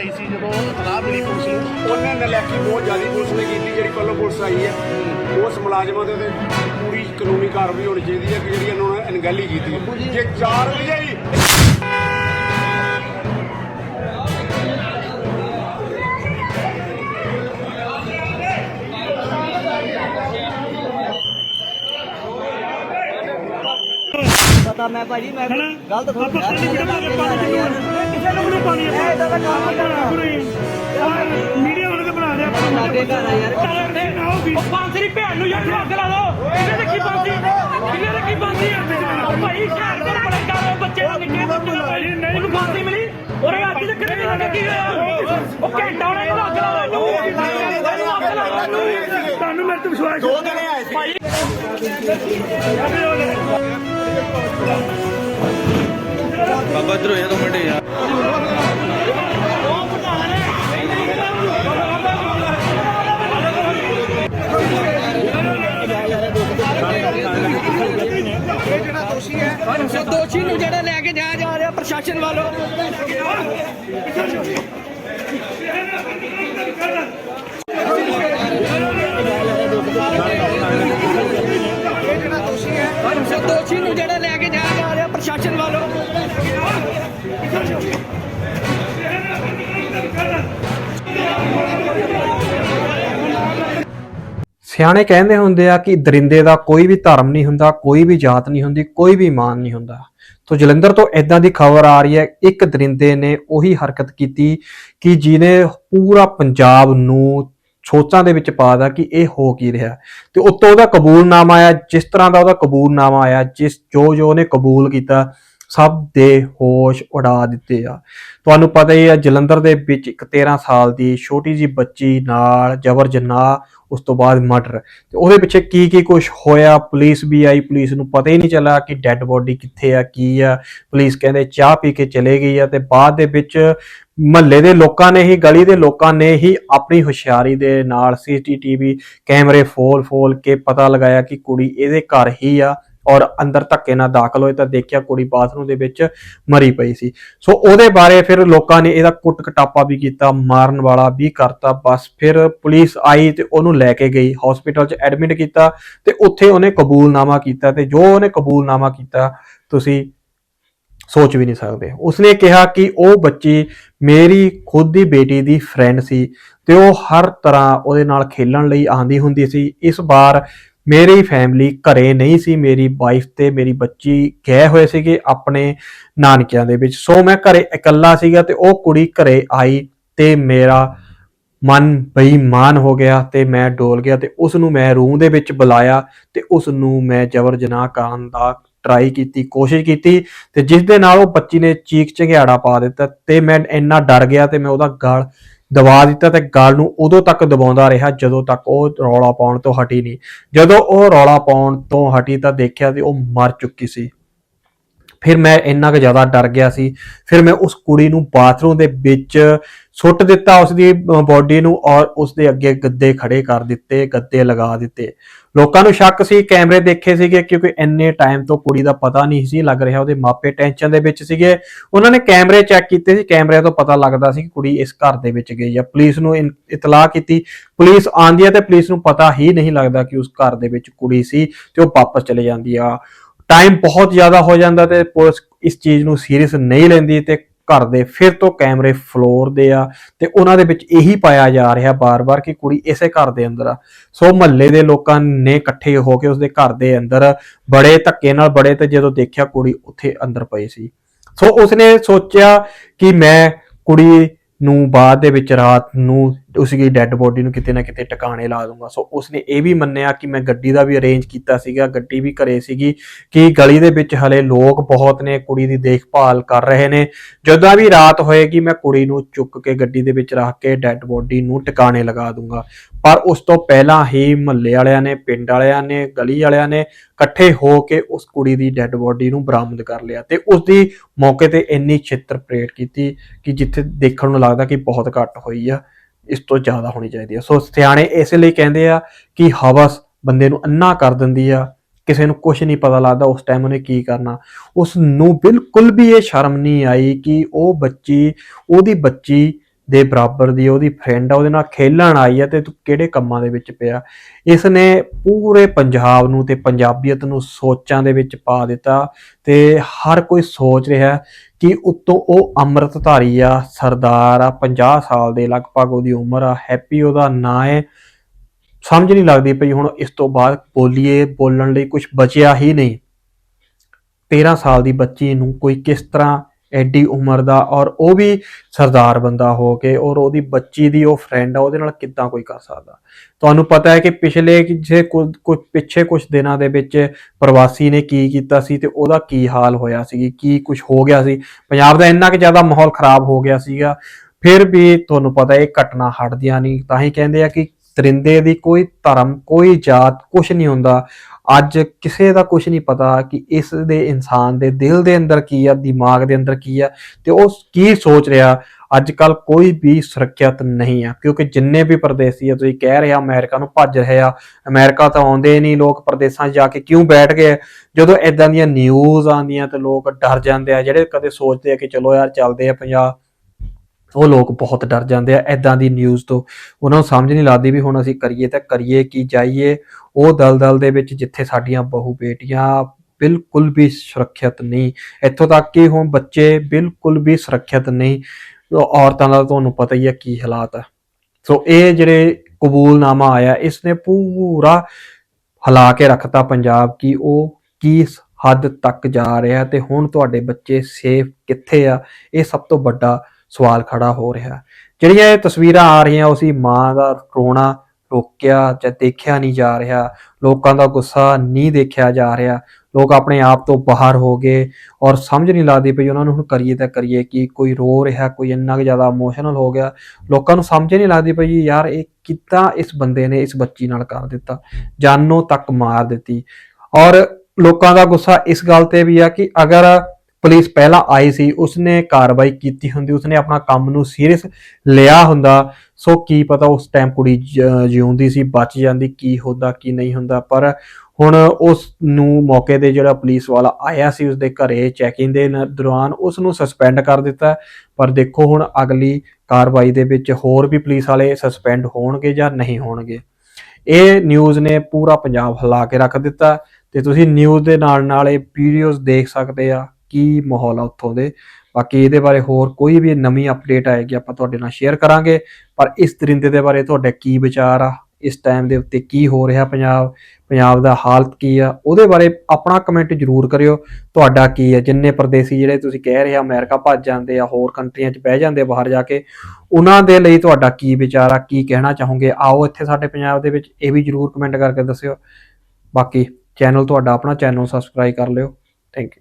ਆਈ ਸੀ ਜਦੋਂ ਇਤਲਾਹ ਮਿਲੀ ਪੁਲਿਸ ਨੂੰ ਉਹਨੇ ਨਲੈਕੀ ਬਹੁਤ ਜ਼ਿਆਦਾ ਪੁਲਿਸ ਨੇ ਕੀਤੀ ਜਿਹੜੀ ਪਹਿਲਾਂ ਪੁਲਿਸ ਆਈ ਹੈ ਉਸ ਮੁਲਾਜ਼ਮਾਂ ਦੇ ਤੇ ਪੂਰੀ ਕਾਨੂੰਨੀ ਕਾਰਵਾਈ ਹੋਣੀ ਚਾਹੀਦੀ ਹੈ ਕਿ ਜਿਹੜੀ ਇਹਨਾਂ ਨੇ ਅਣਗਹਿਲੀ ਕੀਤੀ ਹੈ। ਜੇ 4 ਵਜੇ ਹੀ ਪਤਾ ਮੈਂ ਭਾਜੀ ਮੈਂ? ਗਲਤ ਥੋੜਾ ਪਾਣੀ ਪਾਣੀ ਨੂੰ ਵੀ ਨਹੀਂ ਪਾਣੀ ਇਹ ਤਾਂ ਕੰਮ ਕਰਨਾ। ਮੀਡੀਆ ਵਾਲੇ ਤੇ ਬਣਾ ਆਪਾਂ ਸਾਡੇ ਘਰ ਆ ਯਾਰ। ਉਹ ਬਾਂਸਰੀ ਭੈਣ ਨੂੰ ਯਾਰ ਅੱਗ ਲਾ ਦੋ। ਕਿਹਨੇ ਰੱਖੀ ਬਾਂਸੀ ਕਿਹਨੇ ਰੱਖੀ ਬਾਂਸੀ ਉਹ ਭਾਈ ਸ਼ਹਿਰ ਦੇ ਬੜੇ ਕਰ ਬੱਚੇ ਨੂੰ ਨਿੱਕੇ ਬੱਚੇ ਨੂੰ। ਭਾਈ ਨਹੀਂ ਉਹਨੂੰ ਬਾਂਸੀ ਮਿਲੀ? ਔਰ ਅੱਜ ਤੱਕ ਕਿਹਨੇ ਨਹੀਂ ਲੱਗੀ ਉਹ ਘੰਟਾ ਉਹਨੇ ਇਹਨੂੰ ਅੱਗ ਲਾ ਦੋ। ਇਹਨੂੰ ਅੱਗ ਲਾ ਦੋ। ਤੁਹਾਨੂੰ ਮੇਰੇ ਤੇ ਵਿਸ਼ਵਾਸ ਦੋ ਦਿਨੇ ਆਏ ਸੀ। ਭਾਈ ਬਾਬਾ ਇਧਰ ਹੋਇਆ ਦੋ ਮਿੰਟ ਯਾਰ ਦੋਸ਼ੀ ਨੂੰ ਜਿਹੜਾ ਲੈ ਕੇ ਜਾਇਆ ਜਾ ਰਿਹਾ ਪ੍ਰਸ਼ਾਸਨ ਵੱਲੋਂ। ਸਿਆਣੇ ਕਹਿੰਦੇ ਹੁੰਦੇ ਆ ਕਿ ਦਰਿੰਦੇ ਦਾ ਕੋਈ ਵੀ ਧਰਮ ਨਹੀਂ ਹੁੰਦਾ, ਕੋਈ ਵੀ ਜਾਤ ਨਹੀਂ ਹੁੰਦੀ, ਕੋਈ ਵੀ ਮਾਨ ਨਹੀਂ ਹੁੰਦਾ। ਤੋਂ ਜਲੰਧਰ ਤੋਂ ਇਦਾਂ ਦੀ ਖਬਰ ਆ ਰਹੀ ਹੈ, ਇੱਕ ਦਰਿੰਦੇ ਨੇ ਉਹੀ ਹਰਕਤ ਕੀਤੀ ਕਿ ਜਿਹਨੇ ਪੂਰਾ ਪੰਜਾਬ ਨੂੰ ਸੋਚਾਂ ਦੇ ਵਿੱਚ ਪਾ ਦਾ ਕਿ ਇਹ ਹੋ ਕੀ ਰਿਹਾ। ਤੇ ਉੱਤੋਂ ਉਹਦਾ ਕਬੂਲਨਾਮਾ ਆਇਆ, ਜਿਸ ਤਰ੍ਹਾਂ ਦਾ ਉਹਦਾ ਕਬੂਲਨਾਮਾ ਆਇਆ, ਜਿਸ ਜੋ ਜੋ ਉਹਨੇ ਕਬੂਲ ਕੀਤਾ ਸਭ ਦੇ ਹੋਸ਼ ਉਡਾ ਦਿੱਤੇ ਆ। ਤੁਹਾਨੂੰ ਪਤਾ ਹੀ ਆ, ਜਲੰਧਰ ਦੇ ਵਿੱਚ ਇੱਕ 13 ਸਾਲ ਦੀ ਛੋਟੀ ਜੀ ਬੱਚੀ ਨਾਲ ਜਬਰ ਜਨਾਹ, ਉਸ ਤੋਂ ਬਾਅਦ ਮਰਡਰ। ਤੇ ਉਹਦੇ ਪਿੱਛੇ ਕੀ ਕੀ ਕੁਝ ਹੋਇਆ? ਪੁਲਿਸ ਵੀ ਆਈ, ਪੁਲਿਸ ਨੂੰ ਪਤਾ ਹੀ ਨਹੀਂ ਚੱਲਾ ਕਿ ਡੈੱਡ ਬੋਡੀ ਕਿੱਥੇ ਆ, ਕੀ ਆ। ਪੁਲਿਸ ਕਹਿੰਦੇ ਚਾਹ ਪੀ ਕੇ ਚਲੇ ਗਈ ਆ ਤੇ ਬਾਅਦ ਦੇ ਵਿੱਚ ਮਹੱਲੇ ਦੇ ਲੋਕਾਂ ਨੇ ਹੀ, ਗਲੀ ਦੇ ਲੋਕਾਂ ਨੇ ਹੀ ਆਪਣੀ ਹੁਸ਼ਿਆਰੀ ਦੇ ਨਾਲ ਸੀਸੀਟੀਵੀ ਕੈਮਰੇ ਫੋਲ ਫੋਲ ਕੇ ਪਤਾ ਲਗਾਇਆ ਕਿ ਕੁੜੀ ਇਹਦੇ ਘਰ ਹੀ ਆ। ਔਰ ਅੰਦਰ ਧੱਕੇ ਨਾਲ ਦਾਖਲ ਹੋਏ ਤਾਂ ਦੇਖਿਆ ਕੁੜੀ ਬਾਥਰੂਮ ਦੇ ਵਿੱਚ ਮਰੀ ਪਈ ਸੀ। ਸੋ ਉਹਦੇ ਬਾਰੇ ਫਿਰ ਲੋਕਾਂ ਨੇ ਇਹਦਾ ਕੁੱਟ ਕਟਾਪਾ ਵੀ ਕੀਤਾ, ਮਾਰਨ ਵਾਲਾ ਵੀ ਕਰਤਾ। ਬਸ ਫਿਰ ਪੁਲਿਸ ਆਈ ਤੇ ਉਹਨੂੰ ਲੈ ਕੇ ਗਈ ਹਸਪੀਟਲ 'ਚ ਐਡਮਿਟ ਕੀਤਾ ਤੇ ਉੱਥੇ ਉਹਨੇ ਕਬੂਲਨਾਮਾ ਕੀਤਾ ਤੇ ਜੋ ਉਹਨੇ ਕਬੂਲਨਾਮਾ ਕੀਤਾ, ਤੁਸੀਂ ਸੋਚ ਵੀ ਨਹੀਂ ਸਕਦੇ। ਉਸਨੇ ਕਿਹਾ ਕਿ ਉਹ ਬੱਚੀ ਮੇਰੀ ਖੁਦ ਦੀ ਬੇਟੀ ਦੀ ਫਰੈਂਡ ਸੀ ਤੇ ਉਹ ਹਰ ਤਰ੍ਹਾਂ ਉਹਦੇ ਨਾਲ ਖੇਲਣ ਲਈ ਆਂਦੀ ਹੁੰਦੀ ਸੀ। ਇਸ ਵਾਰ ਮੇਰੀ ਫੈਮਿਲੀ ਘਰੇ ਨਹੀਂ ਸੀ, ਮੇਰੀ ਵਾਈਫ ਤੇ ਮੇਰੀ ਬੱਚੀ ਗਏ ਹੋਏ ਸੀਗੇ ਆਪਣੇ ਨਾਨਕਿਆਂ ਦੇ ਵਿੱਚ। ਸੋ ਮੈਂ ਘਰੇ ਇਕੱਲਾ ਸੀਗਾ ਤੇ ਉਹ ਕੁੜੀ ਘਰੇ ਆਈ ਤੇ ਮੇਰਾ ਮਨ ਬੇਈਮਾਨ ਹੋ ਗਿਆ ਤੇ ਮੈਂ ਡੋਲ ਗਿਆ ਤੇ ਉਸ ਨੂੰ ਮੈਂ ਰੂਮ ਦੇ ਵਿੱਚ ਬੁਲਾਇਆ ਤੇ ਉਸ ਨੂੰ ਮੈਂ ਜਬਰ ਜਨਾਹ ਕਰਨ ਦਾ ਟਰਾਈ ਕੀਤੀ, ਕੋਸ਼ਿਸ਼ ਕੀਤੀ ਤੇ ਜਿਸ ਦੇ ਨਾਲ ਉਹ ਬੱਚੀ ਨੇ ਚੀਕ ਚੰਗਿਆੜਾ ਪਾ ਦਿੱਤਾ ਤੇ ਮੈਂ ਇੰਨਾ ਡਰ ਗਿਆ ਤੇ ਮੈਂ ਉਹਦਾ ਗਲ ਦਬਾ ਦਿੱਤਾ ਤੇ ਗਲ ਨੂੰ ਉਦੋਂ ਤੱਕ ਦਬਾਉਂਦਾ ਰਿਹਾ ਜਦੋਂ ਤੱਕ ਉਹ ਰੌਲਾ ਪਾਉਣ ਤੋਂ ਹਟੀ ਨਹੀਂ। ਜਦੋਂ ਉਹ ਰੌਲਾ ਪਾਉਣ ਤੋਂ ਹਟੀ ਤਾਂ ਦੇਖਿਆ ਤੇ ਉਹ ਮਰ ਚੁੱਕੀ ਸੀ। ਫਿਰ ਮੈਂ ਇੰਨਾ ਕੁ ਜ਼ਿਆਦਾ ਡਰ ਗਿਆ ਸੀ। ਫਿਰ ਮੈਂ ਉਸ ਕੁੜੀ ਨੂੰ ਬਾਥਰੂਮ ਦੇ ਵਿੱਚ ਸੁੱਟ ਦਿੱਤਾ ਉਸ ਦੀ ਬਾਡੀ ਨੂੰ ਔਰ ਉਸ ਦੇ ਅੱਗੇ ਗੱਦੇ ਖੜੇ ਕਰ ਦਿੱਤੇ, ਗੱਦੇ ਲਗਾ ਦਿੱਤੇ। ਲੋਕਾਂ ਨੂੰ ਸ਼ੱਕ ਸੀ, ਕੈਮਰੇ ਦੇਖੇ ਸੀਗੇ ਕਿਉਂਕਿ ਇੰਨੇ ਟਾਈਮ ਤੋਂ ਕੁੜੀ ਦਾ ਪਤਾ ਨਹੀਂ ਸੀ ਲੱਗ ਰਿਹਾ, ਉਹਦੇ ਮਾਪੇ ਟੈਨਸ਼ਨ ਦੇ ਵਿੱਚ ਸੀਗੇ। ਉਹਨਾਂ ਨੇ ਕੈਮਰੇ ਚੈੱਕ ਕੀਤੇ ਸੀ, ਕੈਮਰਿਆਂ ਤੋਂ ਪਤਾ ਲੱਗਦਾ ਸੀ ਕਿ ਕੁੜੀ ਇਸ ਘਰ ਦੇ ਵਿੱਚ ਗਈ ਆ। ਪੁਲਿਸ ਨੂੰ ਇਤਲਾਹ ਕੀਤੀ। ਪੁਲਿਸ ਆਂਦੀ ਹੈ ਤੇ ਪੁਲਿਸ ਨੂੰ ਪਤਾ ਹੀ ਨਹੀਂ ਲੱਗਦਾ ਕਿ ਉਸ ਘਰ ਦੇ ਵਿੱਚ ਕੁੜੀ ਸੀ ਤੇ ਉਹ ਵਾਪਸ ਚਲੇ ਜਾਂਦੀ ਆ। ਟਾਈਮ ਬਹੁਤ ਜ਼ਿਆਦਾ ਹੋ ਜਾਂਦਾ ਤੇ ਪੁਲਿਸ ਇਸ ਚੀਜ਼ ਨੂੰ ਸੀਰੀਅਸ ਨਹੀਂ ਲੈਂਦੀ ਤੇ ਘਰ ਦੇ ਫਿਰ ਤੋਂ ਕੈਮਰੇ ਫਲੋਰ ਦੇ ਆ ਤੇ ਉਹਨਾਂ ਦੇ ਵਿੱਚ ਇਹੀ ਪਾਇਆ ਜਾ ਰਿਹਾ ਬਾਰ-ਬਾਰ ਕਿ ਕੁੜੀ ਇਸੇ ਘਰ ਦੇ ਅੰਦਰ ਆ। ਸੋ ਮਹੱਲੇ ਦੇ ਲੋਕਾਂ ਨੇ ਇਕੱਠੇ ਹੋ ਕੇ ਉਸਦੇ ਘਰ ਦੇ ਅੰਦਰ ਬੜੇ ਧੱਕੇ ਨਾਲ ਬੜੇ ਤੇ ਜਦੋਂ ਦੇਖਿਆ ਕੁੜੀ ਉੱਥੇ ਅੰਦਰ ਪਈ ਸੀ। ਸੋ ਉਸਨੇ ਸੋਚਿਆ ਕਿ ਮੈਂ ਕੁੜੀ ਨੂੰ ਬਾਅਦ ਦੇ ਵਿੱਚ ਰਾਤ ਨੂੰ ਉਸ ਦੀ ਡੈੱਡ ਬੋਡੀ ਨੂੰ ਕਿਤੇ ਨਾ ਕਿਤੇ ਟਿਕਾਣੇ ਲਾ ਦੂੰਗਾ। ਸੋ ਉਸਨੇ ਇਹ ਵੀ ਮੰਨਿਆ ਕਿ ਮੈਂ ਗੱਡੀ ਦਾ ਵੀ ਅਰੇਂਜ ਕੀਤਾ ਸੀਗਾ, ਗੱਡੀ ਵੀ ਘਰੇ ਸੀਗੀ ਕਿ ਗਲੀ ਦੇ ਵਿੱਚ ਹਲੇ ਲੋਕ ਬਹੁਤ ਨੇ, ਕੁੜੀ ਦੀ ਦੇਖਭਾਲ ਕਰ ਰਹੇ ਨੇ। ਜਦੋਂ ਵੀ ਰਾਤ ਹੋਏਗੀ, ਮੈਂ ਕੁੜੀ ਨੂੰ ਚੁੱਕ ਕੇ ਗੱਡੀ ਦੇ ਵਿੱਚ ਰੱਖ ਕੇ ਡੈੱਡ ਬੋਡੀ ਨੂੰ ਟਿਕਾਣੇ ਲਗਾ ਦੂੰਗਾ। ਪਰ ਉਸ ਤੋਂ ਪਹਿਲਾਂ ਹੀ ਮਹੱਲੇ ਵਾਲਿਆਂ ਨੇ, ਪਿੰਡ ਵਾਲਿਆਂ ਨੇ, ਗਲੀ ਵਾਲਿਆਂ ਨੇ ਇਕੱਠੇ ਹੋ ਕੇ ਉਸ ਕੁੜੀ ਦੀ ਡੈੱਡ ਬੋਡੀ ਨੂੰ ਬਰਾਮਦ ਕਰ ਲਿਆ ਤੇ ਉਸ ਦੀ ਮੌਕੇ ਤੇ ਇੰਨੀ ਛਿੱਤਰ ਪ੍ਰੇਟ ਕੀਤੀ ਕਿ ਜਿੱਥੇ ਦੇਖਣ ਨੂੰ ਲੱਗਦਾ ਕਿ ਬਹੁਤ ਘੱਟ ਹੋਈ ਆ। ਇਸ ਤੋਂ ਜ਼ਿਆਦਾ ਹੋਣੀ ਚਾਹੀਦੀ ਹੈ। ਸੋ ਸਿਆਣੇ ਇਸੇ ਲਈ ਕਹਿੰਦੇ ਆ ਕਿ ਹਵਸ ਬੰਦੇ ਨੂੰ ਅੰਨਾ ਕਰ ਦਿੰਦੀ ਆ। ਕਿਸੇ ਨੂੰ ਕੁਝ ਨਹੀਂ ਪਤਾ ਲੱਗਦਾ ਉਸ ਟਾਈਮ ਉਹਨੇ ਕੀ ਕਰਨਾ। ਉਸ ਨੂੰ ਬਿਲਕੁਲ ਵੀ ਇਹ ਸ਼ਰਮ ਨਹੀਂ ਆਈ ਕਿ ਉਹ ਬੱਚੀ, ਉਹਦੀ ਬੱਚੀ ਦੇ ਬਰਾਬਰ ਦੀ ਉਹਦੀ ਫਰੈਂਡ ਆ, ਉਹਦੇ ਨਾਲ ਖੇਲਣ ਆਈ ਆ ਤੇ ਤੂੰ ਕਿਹੜੇ ਕੰਮਾਂ ਦੇ ਵਿੱਚ ਪਿਆ? ਇਸ ਨੇ ਪੂਰੇ ਪੰਜਾਬ ਨੂੰ ਤੇ ਪੰਜਾਬੀਅਤ ਨੂੰ ਸੋਚਾਂ ਦੇ ਵਿੱਚ ਪਾ ਦਿੱਤਾ ਤੇ ਹਰ ਕੋਈ ਸੋਚ ਰਿਹਾ ਕਿ ਉੱਤੋਂ ਉਹ ਅੰਮ੍ਰਿਤਧਾਰੀ ਆ, ਸਰਦਾਰ ਆ 50 ਸਾਲ ਦੇ ਲਗਭਗ ਉਹਦੀ ਉਮਰ ਆ ਹੈਪੀ ਉਹਦਾ ਨਾਂ ਹੈ। ਸਮਝ ਨਹੀਂ ਲੱਗਦੀ ਪਈ ਹੁਣ ਇਸ ਤੋਂ ਬਾਅਦ ਬੋਲੀਏ, ਬੋਲਣ ਲਈ ਕੁਝ ਬਚਿਆ ਹੀ ਨਹੀਂ। 13 ਸਾਲ ਦੀ ਬੱਚੀ ਨੂੰ ਕੋਈ ਕਿਸ ਤਰ੍ਹਾਂ ਐਡੀ ਉਮਰ ਦਾ ਔਰ ਉਹ ਵੀ ਸਰਦਾਰ ਬੰਦਾ ਹੋ ਕੇ ਔਰ ਉਹਦੀ ਬੱਚੀ ਦੀ ਉਹ ਫਰੈਂਡ ਆ, ਉਹਦੇ ਨਾਲ ਕਿੱਦਾਂ ਕੋਈ ਕਰ ਸਕਦਾ? ਤੁਹਾਨੂੰ ਪਤਾ ਹੈ ਕਿ ਪਿਛਲੇ ਜੇ ਕੁਝ, ਪਿੱਛੇ ਕੁਝ ਦਿਨਾਂ ਦੇ ਵਿੱਚ ਪ੍ਰਵਾਸੀ ਨੇ ਕੀ ਕੀਤਾ ਸੀ ਤੇ ਉਹਦਾ ਕੀ ਹਾਲ ਹੋਇਆ ਸੀ, ਕੀ ਕੁਝ ਹੋ ਗਿਆ ਸੀ? ਪੰਜਾਬ ਦਾ ਇੰਨਾ ਕਿ ਜ਼ਿਆਦਾ ਮਾਹੌਲ ਖਰਾਬ ਹੋ ਗਿਆ ਸੀਗਾ। ਫਿਰ ਵੀ ਤੁਹਾਨੂੰ ਪਤਾ ਇਹ ਘਟਨਾ ਹਟਦੀਆਂ ਨਹੀਂ, ਤਾਂ ਹੀ ਕਹਿੰਦੇ ਆ ਕਿ ਤਰਿੰਦੇ ਦੀ ਕੋਈ ਧਰਮ, ਕੋਈ ਜਾਤ ਕੁਝ ਨਹੀਂ ਹੁੰਦਾ। ਅੱਜ ਕਿਸੇ ਦਾ ਕੁਝ ਨਹੀਂ ਪਤਾ ਕਿ ਇਸ ਦੇ ਇਨਸਾਨ ਦੇ ਦਿਲ ਦੇ ਅੰਦਰ ਕੀ ਆ, ਦਿਮਾਗ ਦੇ ਅੰਦਰ ਕੀ ਆ ਤੇ ਉਹ ਕੀ ਸੋਚ ਰਿਹਾ। ਅੱਜ ਕੱਲ ਕੋਈ ਵੀ ਸੁਰੱਖਿਅਤ ਨਹੀਂ ਆ, ਕਿਉਂਕਿ ਜਿੰਨੇ ਵੀ ਪਰਦੇਸੀ ਆ, ਤੁਸੀਂ ਕਹਿ ਰਹੇ ਆ, ਅਮਰੀਕਾ ਨੂੰ ਭੱਜ ਰਹੇ ਆ। ਅਮਰੀਕਾ ਤਾਂ ਆਉਂਦੇ ਨਹੀਂ, ਲੋਕ ਪਰਦੇਸਾਂ 'ਚ ਜਾ ਕੇ ਕਿਉਂ ਬੈਠ ਗਏ? ਜਦੋਂ ਇਦਾਂ ਦੀਆਂ ਨਿਊਜ਼ ਆਉਂਦੀਆਂ ਤੇ ਲੋਕ ਡਰ ਜਾਂਦੇ ਆ, ਜਿਹੜੇ ਕਦੇ ਸੋਚਦੇ ਆ ਕਿ ਚਲੋ ਯਾਰ ਚੱਲਦੇ ਆ ਪੰਜਾਬ। ਉਹ ਲੋਕ ਬਹੁਤ ਡਰ ਜਾਂਦੇ ਆ ਐਦਾਂ ਦੀ ਨਿਊਜ਼ ਤੋਂ। ਉਹਨਾਂ ਨੂੰ ਸਮਝ ਨਹੀਂ ਲੱਗਦੀ ਵੀ ਹੁਣ ਅਸੀਂ ਕਰੀਏ ਤਾਂ ਕਰੀਏ, ਕੀ ਜਾਈਏ। ਉਹ ਦਲਦਲ ਦੇ ਵਿੱਚ ਜਿੱਥੇ ਸਾਡੀਆਂ ਬਹੂ ਬੇਟੀਆਂ ਬਿਲਕੁਲ ਵੀ ਸੁਰੱਖਿਅਤ ਨਹੀਂ। ਇੱਥੋਂ ਤੱਕ ਕਿ ਹੁਣ ਬੱਚੇ ਬਿਲਕੁਲ ਵੀ ਸੁਰੱਖਿਅਤ ਨਹੀਂ। ਔਰਤਾਂ ਦਾ ਤੁਹਾਨੂੰ ਪਤਾ ਹੀ ਹੈ ਕੀ ਹਾਲਾਤ ਆ। ਸੋ ਇਹ ਜਿਹੜੇ ਕਬੂਲਨਾਮਾ ਆਇਆ ਇਸ ਨੇ ਪੂਰਾ ਹਿਲਾ ਕੇ ਰੱਖਤਾ ਪੰਜਾਬ ਕੀ ਉਹ ਕੀ ਹੱਦ ਤੱਕ ਜਾ ਰਿਹਾ ਤੇ ਹੁਣ ਤੁਹਾਡੇ ਬੱਚੇ ਸੇਫ ਕਿੱਥੇ ਆ, ਇਹ ਸਭ ਤੋਂ ਵੱਡਾ ਸਵਾਲ ਖੜਾ ਹੋ ਰਿਹਾ। ਜਿਹੜੀਆਂ ਇਹ ਤਸਵੀਰਾਂ ਆ ਰਹੀਆਂ ਉਸੀ ਮਾਂ ਦਾ ਰੋਣਾ ਰੋਕਿਆ ਜਾਂ ਦੇਖਿਆ ਨਹੀਂ ਜਾ ਰਿਹਾ। ਲੋਕਾਂ ਦਾ ਗੁੱਸਾ ਨਹੀਂ ਦੇਖਿਆ ਜਾ ਰਿਹਾ। ਲੋਕ ਆਪਣੇ ਆਪ ਤੋਂ ਬਾਹਰ ਹੋ ਗਏ ਔਰ ਸਮਝ ਨਹੀਂ ਲੱਗਦੀ ਪਈ ਉਹਨਾਂ ਨੂੰ ਹੁਣ ਕਰੀਏ ਤਾਂ ਕਰੀਏ ਕਿ ਕੋਈ ਰੋ ਰਿਹਾ, ਕੋਈ ਇੰਨਾ ਕੁ ਜ਼ਿਆਦਾ ਇਮੋਸ਼ਨਲ ਹੋ ਗਿਆ। ਲੋਕਾਂ ਨੂੰ ਸਮਝ ਨਹੀਂ ਲੱਗਦੀ ਪਈ ਯਾਰ ਇਹ ਕਿੱਦਾਂ ਇਸ ਬੰਦੇ ਨੇ ਇਸ ਬੱਚੀ ਨਾਲ ਕਰ ਦਿੱਤਾ, ਜਾਨੋਂ ਤੱਕ ਮਾਰ ਦਿੱਤੀ। ਔਰ ਲੋਕਾਂ ਦਾ ਗੁੱਸਾ ਇਸ ਗੱਲ ਤੇ ਵੀ ਆ ਕਿ ਅਗਰ ਪੁਲਿਸ ਪਹਿਲਾਂ ਆਈ ਸੀ, ਉਸਨੇ ਕਾਰਵਾਈ ਕੀਤੀ ਹੁੰਦੀ, ਉਸਨੇ ਆਪਣਾ ਕੰਮ ਨੂੰ ਸੀਰੀਅਸ ਲਿਆ ਹੁੰਦਾ। ਸੋ ਕੀ ਪਤਾ ਉਸ ਟਾਈਮ ਕੁੜੀ ਜਿਉਂਦੀ ਸੀ, ਬਚ ਜਾਂਦੀ, ਕੀ ਹੁੰਦਾ, ਕੀ ਨਹੀਂ ਹੁੰਦਾ। ਪਰ ਹੁਣ ਉਸ ਨੂੰ ਮੌਕੇ ਤੇ ਜਿਹੜਾ ਪੁਲਿਸ ਵਾਲਾ ਆਇਆ ਸੀ, ਉਸਦੇ ਘਰੇ ਚੈਕਿੰਗ ਦੇ ਦੌਰਾਨ ਉਸ ਨੂੰ ਸਸਪੈਂਡ ਕਰ ਦਿੱਤਾ। ਪਰ ਦੇਖੋ ਹੁਣ ਅਗਲੀ ਕਾਰਵਾਈ ਦੇ ਵਿੱਚ ਹੋਰ ਵੀ ਪੁਲਿਸ ਵਾਲੇ ਸਸਪੈਂਡ ਹੋਣਗੇ ਜਾਂ ਨਹੀਂ ਹੋਣਗੇ। ਇਹ ਨਿਊਜ਼ ਨੇ ਪੂਰਾ ਪੰਜਾਬ ਹਿਲਾ ਕੇ ਰੱਖ ਦਿੱਤਾ। ਤੇ ਤੁਸੀਂ ਨਿਊਜ਼ ਦੇ ਨਾਲ ਨਾਲ ਇਹ ਵੀਡੀਓਜ਼ ਦੇਖ ਸਕਦੇ ਆ। ਕੀ ਮਾਹੌਲ ਆ ਉੱਥੋਂ ਦੇ। ਬਾਕੀ ਇਹਦੇ ਬਾਰੇ ਹੋਰ ਕੋਈ ਵੀ ਨਵੀਂ ਅਪਡੇਟ ਆਏਗੀ, ਆਪਾਂ ਤੁਹਾਡੇ ਨਾਲ ਸ਼ੇਅਰ ਕਰਾਂਗੇ। ਪਰ ਇਸ ਦਰਿੰਦੇ ਦੇ ਬਾਰੇ ਤੁਹਾਡੇ ਕੀ ਵਿਚਾਰ ਆ? ਇਸ ਟਾਈਮ ਦੇ ਉੱਤੇ ਕੀ ਹੋ ਰਿਹਾ ਪੰਜਾਬ? ਪੰਜਾਬ ਦਾ ਹਾਲਤ ਕੀ ਆ? ਉਹਦੇ ਬਾਰੇ ਆਪਣਾ ਕਮੈਂਟ ਜ਼ਰੂਰ ਕਰਿਓ। ਤੁਹਾਡਾ ਕੀ ਆ? ਜਿੰਨੇ ਪਰਦੇਸੀ ਜਿਹੜੇ ਤੁਸੀਂ ਕਹਿ ਰਹੇ ਆ, ਅਮਰੀਕਾ ਭੱਜ ਜਾਂਦੇ ਆ, ਹੋਰ ਕੰਟਰੀਆਂ 'ਚ ਬਹਿ ਜਾਂਦੇ ਬਾਹਰ ਜਾ ਕੇ, ਉਹਨਾਂ ਦੇ ਲਈ ਤੁਹਾਡਾ ਕੀ ਵਿਚਾਰ ਆ? ਕੀ ਕਹਿਣਾ ਚਾਹੋਗੇ? ਆਓ ਇੱਥੇ ਸਾਡੇ ਪੰਜਾਬ ਦੇ ਵਿੱਚ, ਇਹ ਵੀ ਜ਼ਰੂਰ ਕਮੈਂਟ ਕਰਕੇ ਦੱਸਿਓ। ਬਾਕੀ ਚੈਨਲ ਤੁਹਾਡਾ ਆਪਣਾ ਚੈਨਲ ਸਬਸਕ੍ਰਾਈਬ ਕਰ ਲਿਓ। Thank you